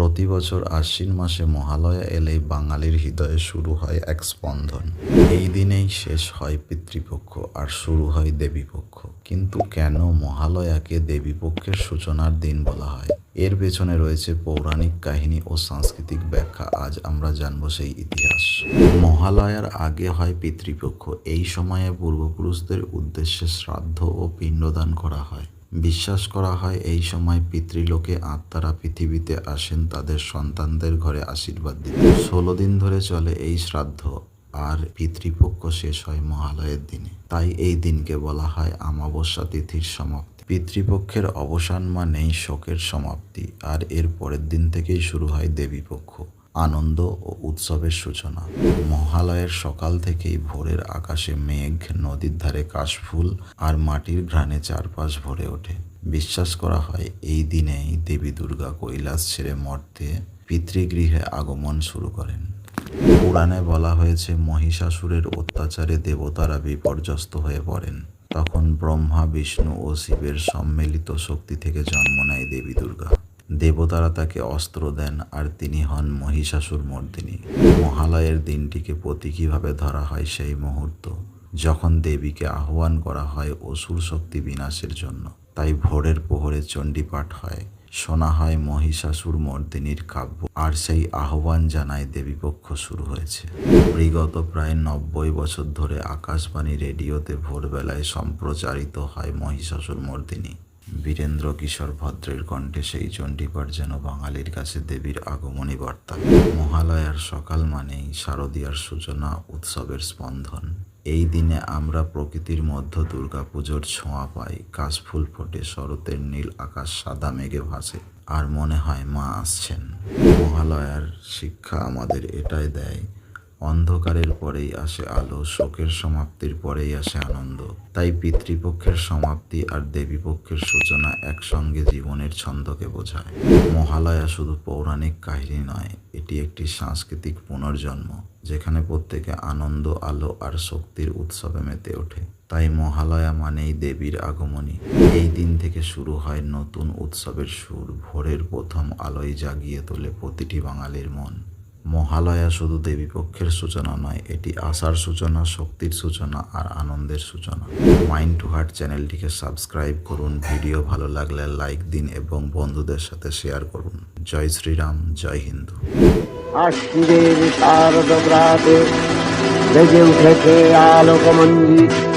প্রতি বছর আশ্বিন মাসে মহালয়া এলেই বাঙালির হৃদয়ে শুরু হয় এক স্পন্দন। এই দিনেই শেষ হয় পিতৃপক্ষ আর শুরু হয় দেবীপক্ষ। কিন্তু কেন মহালয়াকে দেবীপক্ষের সূচনার দিন বলা হয়? এর পেছনে রয়েছে পৌরাণিক কাহিনী ও সাংস্কৃতিক ব্যাখ্যা। আজ আমরা জানব সেই ইতিহাস। মহালয়ার আগে হয় পিতৃপক্ষ। এই সময়ে পূর্বপুরুষদের উদ্দেশ্যে শ্রাদ্ধ ও পিণ্ডদান করা হয়। বিশ্বাস করা হয় এই সময় পিতৃলোকে আত্মারা পৃথিবীতে আসেন তাদের সন্তানদের ঘরে আশীর্বাদ দিতে। ষোলো দিন ধরে চলে এই শ্রাদ্ধ আর পিতৃপক্ষ শেষ হয় মহালয়ের দিনে। তাই এই দিনকে বলা হয় আমাবস্যা তিথির সমাপ্তি। পিতৃপক্ষের অবসান মানেই শোকের সমাপ্তি আর এর পরের দিন থেকেই শুরু হয় দেবীপক্ষ। আনন্দ ও উৎসবের সূচনা। মহালয়ের সকাল থেকেই ভোরের আকাশে মেঘ, নদীর ধারে কাশফুল আর মাটির ঘ্রাণে চারপাশ ভরে ওঠে। বিশ্বাস করা হয়, এই দিনেই দেবী দুর্গা কৈলাস ছেড়ে মর্তে পিতৃগৃহে আগমন শুরু করেন। পুরাণে বলা হয়েছে, মহিষাসুরের অত্যাচারে দেবতারা বিপর্যস্ত হয়ে পড়েন। তখন ব্রহ্মা, বিষ্ণু ও শিবের সম্মিলিত শক্তি থেকে জন্ম নেয় দেবী দুর্গা। দেবতারা তাকে অস্ত্র দেন আর তিনি হন মহিষাসুর মর্দিনী। মহালয়ের দিনটিকে প্রতীকীভাবে ধরা হয় সেই মুহূর্ত, যখন দেবীকে আহ্বান করা হয় অসুর শক্তি বিনাশের জন্য। তাই ভোরের প্রহরে চণ্ডীপাঠ হয়, শোনা হয় মহিষাসুর মর্দিনীর কাব্য, আর সেই আহ্বান জানায় দেবীপক্ষ শুরু হয়েছে। বিগত প্রায় নব্বই বছর ধরে আকাশবাণী রেডিওতে ভোরবেলায় সম্প্রচারিত হয় মহিষাসুর মর্দিনী। বীরেন্দ্র কিশোর ভদ্রের কণ্ঠে সেই চণ্ডীপাঠ যেন বাঙালির কাছে দেবীর আগমনী বার্তা। মহালয়ার সকাল মানেই শারদীয়ার সূচনা উৎসবের স্পন্দন। এই দিনে আমরা প্রকৃতির মধ্য দুর্গাপুজোর ছোঁয়া পাই। কাশফুল ফোটে, শরতের নীল আকাশ সাদা মেঘে ভাসে, আর মনে হয় মা আসছেন। মহালয়ার শিক্ষা আমাদের এটাই দেয় অন্ধকারের পরেই আসে আলো, শোকের সমাপ্তির পরেই আসে আনন্দ। তাই পিতৃপক্ষের সমাপ্তি আর দেবীপক্ষের সূচনা একসঙ্গে জীবনের ছন্দকে বোঝায়। মহালয়া শুধু পৌরাণিক কাহিনী নয়, এটি একটি সাংস্কৃতিক পুনর্জন্ম, যেখানে প্রত্যেকে আনন্দ, আলো আর শক্তির উৎসবে মেতে ওঠে। তাই মহালয়া মানেই দেবীর আগমনী। এই দিন থেকে শুরু হয় নতুন উৎসবের সুর, ভোরের প্রথম আলোয় জাগিয়ে তোলে প্রতিটি বাঙালির মন। মহালয়া শুধু দেবীপক্ষের সূচনা নয়, এটি আশার সূচনা, শক্তির সূচনা আর আনন্দের সূচনা। মাইন্ড টু হার্ট চ্যানেলটিকে সাবস্ক্রাইব করুন, ভিডিও ভালো লাগলে লাইক দিন এবং বন্ধুদের সাথে শেয়ার করুন। জয় শ্রীরাম, জয় হিন্দু। উঠেছে আলোকমঞ্জিত